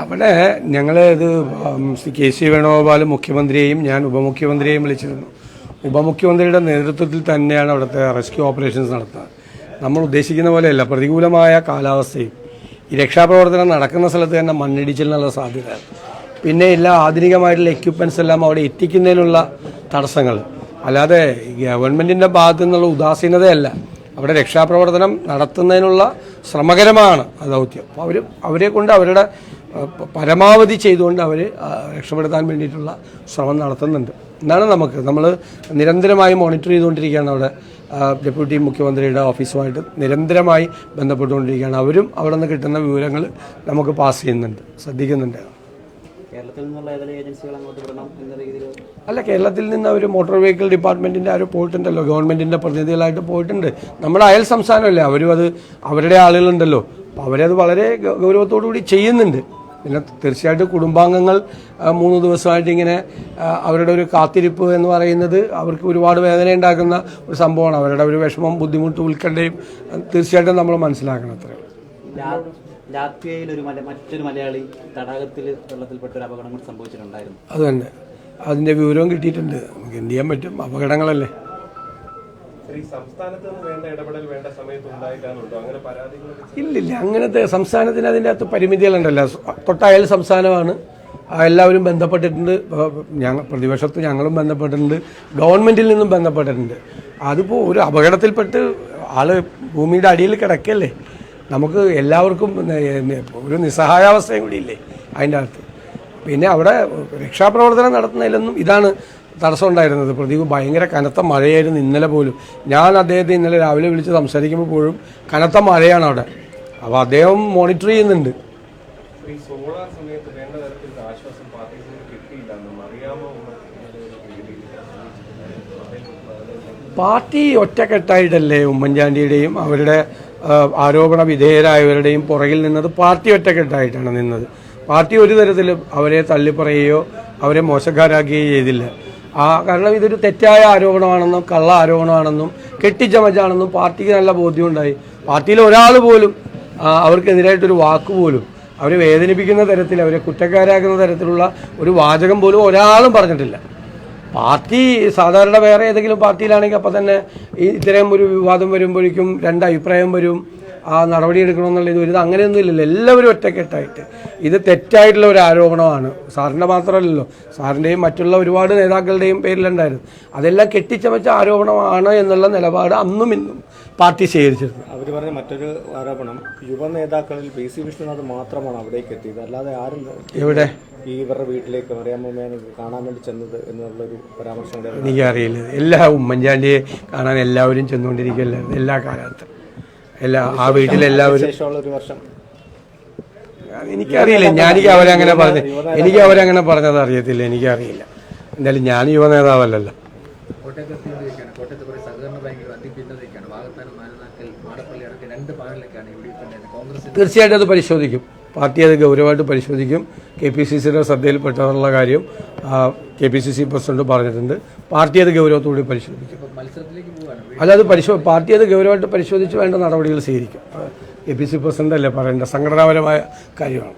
അവിടെ ഞങ്ങൾ ഇത് കെ സി വേണുഗോപാൽ മുഖ്യമന്ത്രിയെയും ഞാൻ ഉപമുഖ്യമന്ത്രിയെയും വിളിച്ചിരുന്നു. ഉപമുഖ്യമന്ത്രിയുടെ നേതൃത്വത്തിൽ തന്നെയാണ് അവിടുത്തെ റെസ്ക്യൂ ഓപ്പറേഷൻസ് നടത്തുന്നത്. നമ്മൾ ഉദ്ദേശിക്കുന്ന പോലെയല്ല പ്രതികൂലമായ കാലാവസ്ഥയും ഈ രക്ഷാപ്രവർത്തനം നടക്കുന്ന സ്ഥലത്ത് തന്നെ മണ്ണിടിച്ചിലിനുള്ള സാധ്യത. പിന്നെ എല്ലാ ആധുനികമായിട്ടുള്ള എക്യുപ്മെൻസ് എല്ലാം അവിടെ എത്തിക്കുന്നതിനുള്ള തടസ്സങ്ങൾ. അല്ലാതെ ഗവൺമെന്റിന്റെ ഭാഗത്തു നിന്നുള്ള ഉദാസീനതയല്ല. അവിടെ രക്ഷാപ്രവർത്തനം നടത്തുന്നതിനുള്ള ശ്രമകരമാണ് ആ ദൗത്യം. അപ്പോൾ അവർ അവരെ കൊണ്ട് അവരുടെ പരമാവധി ചെയ്തുകൊണ്ട് അവർ രക്ഷപ്പെടുത്താൻ വേണ്ടിയിട്ടുള്ള ശ്രമം നടത്തുന്നുണ്ട്. എന്നാണ് നമുക്ക് നമ്മൾ നിരന്തരമായി മോണിറ്റർ ചെയ്തുകൊണ്ടിരിക്കുകയാണ് അവിടെ ഡെപ്യൂട്ടി മുഖ്യമന്ത്രിയുടെ ഓഫീസുമായിട്ട് നിരന്തരമായി ബന്ധപ്പെട്ടുകൊണ്ടിരിക്കുകയാണ്. അവരും അവിടെ നിന്ന് കിട്ടുന്ന വിവരങ്ങൾ നമുക്ക് പാസ് ചെയ്യുന്നുണ്ട് ശ്രദ്ധിക്കുന്നുണ്ട്. കേരളത്തിൽ നിന്നുള്ള ഏതെങ്കിലും ഏജൻസികൾ അങ്ങോട്ട് വിടണം എന്ന രീതിയിൽ അല്ല കേരളത്തിൽ നിന്ന് അവർ മോട്ടോർ വെഹിക്കിൾ ഡിപ്പാർട്ട്മെന്റിന്റെ അവർ പോയിട്ടുണ്ടല്ലോ ഗവൺമെന്റിന്റെ പ്രതിനിധികളായിട്ട് പോയിട്ടുണ്ട്. നമ്മുടെ അയൽ സംസ്ഥാനമല്ലേ അവരും അത് അവരുടെ ആളുകളുണ്ടല്ലോ. അപ്പോൾ അവരത് വളരെ ഗൗരവത്തോടു കൂടി ചെയ്യുന്നുണ്ട്. പിന്നെ തീർച്ചയായിട്ടും കുടുംബാംഗങ്ങൾ മൂന്ന് ദിവസമായിട്ട് ഇങ്ങനെ അവരുടെ ഒരു കാത്തിരിപ്പ് എന്ന് പറയുന്നത് അവർക്ക് ഒരുപാട് വേദന ഉണ്ടാക്കുന്ന ഒരു സംഭവമാണ്. അവരുടെ ഒരു വിഷമം ബുദ്ധിമുട്ട് ഉൾക്കണ്ടയും തീർച്ചയായിട്ടും നമ്മൾ മനസ്സിലാക്കണം അത്രേ. ഉള്ളൂ. ലാ- ലാത്വിയയിൽ ഒരു മല മറ്റൊരു മലയാളി തടാകത്തിൽ വെള്ളത്തിൽപ്പെട്ട ഒരു അപകടം കൂടി സംഭവിച്ചിട്ടുണ്ടായിരുന്നു. അത് തന്നെ. അതിന്റെ വിവരവും കിട്ടിയിട്ടുണ്ട്. നമുക്ക് എന്ത് ചെയ്യാൻ പറ്റും? അപകടങ്ങളല്ലേ. ഇല്ലില്ല. അങ്ങനത്തെ സംസ്ഥാനത്തിന് അതിന്റെ അകത്ത് പരിമിതികളുണ്ടല്ലോ. തൊട്ടയൽ സംസ്ഥാനമാണ്. എല്ലാവരും ബന്ധപ്പെട്ടിട്ടുണ്ട്. ഞങ്ങൾ പ്രതിപക്ഷത്ത് ഞങ്ങളും ബന്ധപ്പെട്ടിട്ടുണ്ട്. ഗവൺമെന്റിൽ നിന്നും ബന്ധപ്പെട്ടിട്ടുണ്ട്. അതിപ്പോൾ ഒരു അപകടത്തിൽപ്പെട്ട് ആൾ ഭൂമിയുടെ അടിയിൽ കിടക്കല്ലേ? നമുക്ക് എല്ലാവർക്കും ഒരു നിസ്സഹായാവസ്ഥയും കൂടി ഇല്ലേ അതിന്റെ അകത്ത്. പിന്നെ അവിടെ രക്ഷാപ്രവർത്തനം നടത്തുന്നതിലൊന്നും ഇതാണ് തടസ്സം ഉണ്ടായിരുന്നത്. പ്രദീപ് ഭയങ്കര കനത്ത മഴയായിരുന്നു ഇന്നലെ പോലും. ഞാൻ അദ്ദേഹത്തെ ഇന്നലെ രാവിലെ വിളിച്ച് സംസാരിക്കുമ്പോൾ പോലും കനത്ത മഴയാണ് അവിടെ. അപ്പോൾ അദ്ദേഹം മോണിറ്റർ ചെയ്യുന്നുണ്ട്. പാർട്ടി ഒറ്റക്കെട്ടായിട്ടല്ലേ ഉമ്മൻചാണ്ടിയുടെയും അവരുടെ ആരോപണ വിധേയരായവരുടെയും പുറകിൽ നിന്നത് പാർട്ടി ഒറ്റക്കെട്ടായിട്ടാണ് നിന്നത്. പാർട്ടി ഒരു തരത്തിലും അവരെ തള്ളിപ്പറയുകയോ അവരെ മോശക്കാരാക്കുകയോ ചെയ്തില്ല. ആ കാരണം ഇതൊരു തെറ്റായ ആരോപണമാണെന്നും കള്ള ആരോപണമാണെന്നും കെട്ടിച്ചമച്ചാണെന്നും പാർട്ടിക്ക് നല്ല ബോധ്യമുണ്ടായി. പാർട്ടിയിൽ ഒരാൾ പോലും അവർക്കെതിരായിട്ടൊരു വാക്ക് പോലും അവരെ വേദനിപ്പിക്കുന്ന തരത്തിൽ അവരെ കുറ്റക്കാരാക്കുന്ന തരത്തിലുള്ള ഒരു വാചകം പോലും ഒരാളും പറഞ്ഞിട്ടില്ല. പാർട്ടി സാധാരണ വേറെ ഏതെങ്കിലും പാർട്ടിയിലാണെങ്കിൽ അപ്പം തന്നെ ഇത്തരം ഒരു വിവാദം വരുമ്പോഴേക്കും രണ്ട് അഭിപ്രായം വരും. ആ നടപടി എടുക്കണമെന്നുള്ള ഇത് ഒരു അങ്ങനെയൊന്നും ഇല്ലല്ലോ. എല്ലാവരും ഒറ്റക്കെട്ടായിട്ട്. ഇത് തെറ്റായിട്ടുള്ള ഒരു ആരോപണമാണ്. സാറിന്റെ മാത്രമല്ലല്ലോ. സാറിന്റെയും മറ്റുള്ള ഒരുപാട് നേതാക്കളുടെയും പേരിലുണ്ടായിരുന്നു. അതെല്ലാം കെട്ടിച്ചമച്ച ആരോപണമാണ് എന്നുള്ള നിലപാട് അന്നും ഇന്നും പാർട്ടി സ്വീകരിച്ചിരുന്നു അവർ പറഞ്ഞ മറ്റൊരു ആരോപണം യുവ നേതാക്കളിൽ പി സി വിഷ്ണുനാഥ് മാത്രമാണ് അവിടേക്ക് എത്തിയത്. അല്ലാതെ ആരും എവിടെ? ഈ ഇവരുടെ വീട്ടിലേക്ക് മറിയാമ്മേനെ കാണാൻ വേണ്ടി ചെന്നത് എന്നുള്ളൊരു പരാമർശം എനിക്കറിയില്ല. എല്ലാ ഉമ്മൻചാണ്ടിയെ കാണാൻ എല്ലാവരും ചെന്നുകൊണ്ടിരിക്കുകയല്ലായിരുന്നു. എല്ലാ കാലത്തും. എല്ലാ ആ വീട്ടിലെല്ലാവരും ശേഷമുള്ള ഒരു വർഷം. എനിക്കറിയില്ല ഞാനിക്ക് അവരങ്ങനെ പറഞ്ഞ എനിക്ക് അവരങ്ങനെ പറഞ്ഞത് അറിയത്തില്ല എനിക്കറിയില്ല. എന്തായാലും ഞാൻ യുവ നേതാവല്ലല്ലോ. തീർച്ചയായിട്ടും അത് പരിശോധിക്കും. പാർട്ടി അത് ഗൗരവമായിട്ട് പരിശോധിക്കും. കെ പി സി സിയുടെ ശ്രദ്ധയിൽപ്പെട്ടതെന്നുള്ള കാര്യം K P C C president പറഞ്ഞിട്ടുണ്ട്. പാർട്ടി അത് ഗൗരവത്തോടെ പരിശോധിക്കും. അല്ല അത് പരിശോ പാർട്ടി അത് ഗൗരവമായിട്ട് പരിശോധിച്ച് വേണ്ട നടപടികൾ സ്വീകരിക്കും. കെ പി സി പ്രസിഡന്റ് അല്ലേ പറയേണ്ട? സംഘടനാപരമായ കാര്യമാണ്.